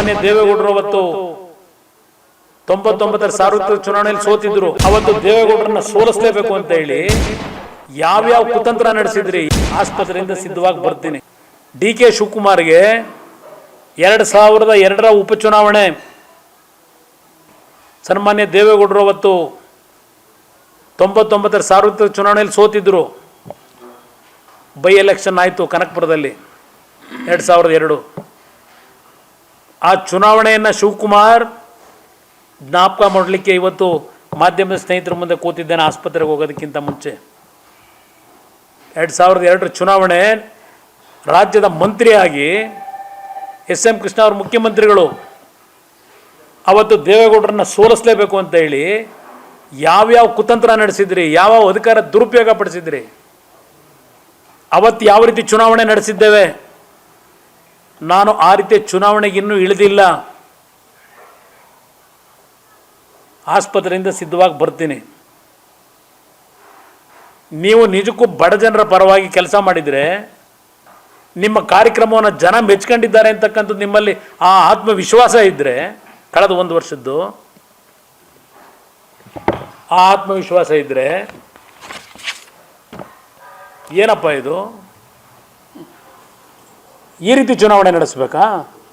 ಸನ್ಮಾನ್ಯ ದೇವೇಗೌಡರು ಅವತ್ತು ತೊಂಬತ್ತೊಂಬತ್ತರ ಸಾರ್ವತ್ರಿಕ ಚುನಾವಣೆಯಲ್ಲಿ ಸೋತಿದ್ರು. ಅವತ್ತು ದೇವೇಗೌಡರನ್ನ ಸೋಲಿಸಲೇಬೇಕು ಅಂತ ಹೇಳಿ ಯಾವ್ಯಾವ ಕುತಂತ್ರ ನಡೆಸಿದ್ರಿ? ಆಸ್ಪತ್ರೆಯಿಂದ ಸಿದ್ಧವಾಗಿ ಬರ್ತೀನಿ. ಡಿ ಕೆ ಶಿವಕುಮಾರ್ಗೆ ಎರಡು ಸಾವಿರದ ಎರಡರ ಉಪಚುನಾವಣೆ. ಸನ್ಮಾನ್ಯ ದೇವೇಗೌಡರು ಅವತ್ತು ತೊಂಬತ್ತೊಂಬತ್ತರ ಸಾರ್ವತ್ರಿಕ ಚುನಾವಣೆಯಲ್ಲಿ ಸೋತಿದ್ರು. ಬೈ ಎಲೆಕ್ಷನ್ ಆಯಿತು ಕನಕಪುರದಲ್ಲಿ. ಎರಡು ಸಾವಿರದ ಎರಡು. ಆ ಚುನಾವಣೆಯನ್ನು ಶಿವಕುಮಾರ್ ಜ್ಞಾಪಕ ಮಾಡಲಿಕ್ಕೆ ಇವತ್ತು ಮಾಧ್ಯಮದ ಸ್ನೇಹಿತರ ಮುಂದೆ ಕೂತಿದ್ದೇನೆ, ಆಸ್ಪತ್ರೆಗೆ ಹೋಗೋದಕ್ಕಿಂತ ಮುಂಚೆ. ಎರಡು ಸಾವಿರದ ಎರಡರ ಚುನಾವಣೆ ರಾಜ್ಯದ ಮಂತ್ರಿಯಾಗಿ ಎಸ್ ಎಂ ಕೃಷ್ಣ ಅವರು ಮುಖ್ಯಮಂತ್ರಿಗಳು ಅವತ್ತು ದೇವೇಗೌಡರನ್ನ ಸೋಲಿಸಲೇಬೇಕು ಅಂತ ಹೇಳಿ ಯಾವ್ಯಾವ ಕುತಂತ್ರ ನಡೆಸಿದ್ರಿ ಯಾವ ಅಧಿಕಾರ ದುರುಪಯೋಗ ಪಡಿಸಿದ್ರಿ, ಅವತ್ತು ಯಾವ ರೀತಿ ಚುನಾವಣೆ ನಡೆಸಿದ್ದೇವೆ ನಾನು ಆ ರೀತಿ ಚುನಾವಣೆಗೆ ಇನ್ನೂ ಇಳಿದಿಲ್ಲ. ಆಸ್ಪತ್ರೆಯಿಂದ ಸಿದ್ಧವಾಗಿ ಬರ್ತೀನಿ. ನೀವು ನಿಜಕ್ಕೂ ಬಡ ಜನರ ಪರವಾಗಿ ಕೆಲಸ ಮಾಡಿದರೆ, ನಿಮ್ಮ ಕಾರ್ಯಕ್ರಮವನ್ನು ಜನ ಮೆಚ್ಕೊಂಡಿದ್ದಾರೆ ಅಂತಕ್ಕಂಥದ್ದು ನಿಮ್ಮಲ್ಲಿ ಆ ಆತ್ಮವಿಶ್ವಾಸ ಇದ್ದರೆ ಕಳೆದ ಒಂದು ವರ್ಷದ್ದು, ಆ ಆತ್ಮವಿಶ್ವಾಸ ಇದ್ದರೆ ಏನಪ್ಪ ಇದು? ಈ ರೀತಿ ಚುನಾವಣೆ ನಡೆಸಬೇಕಾ?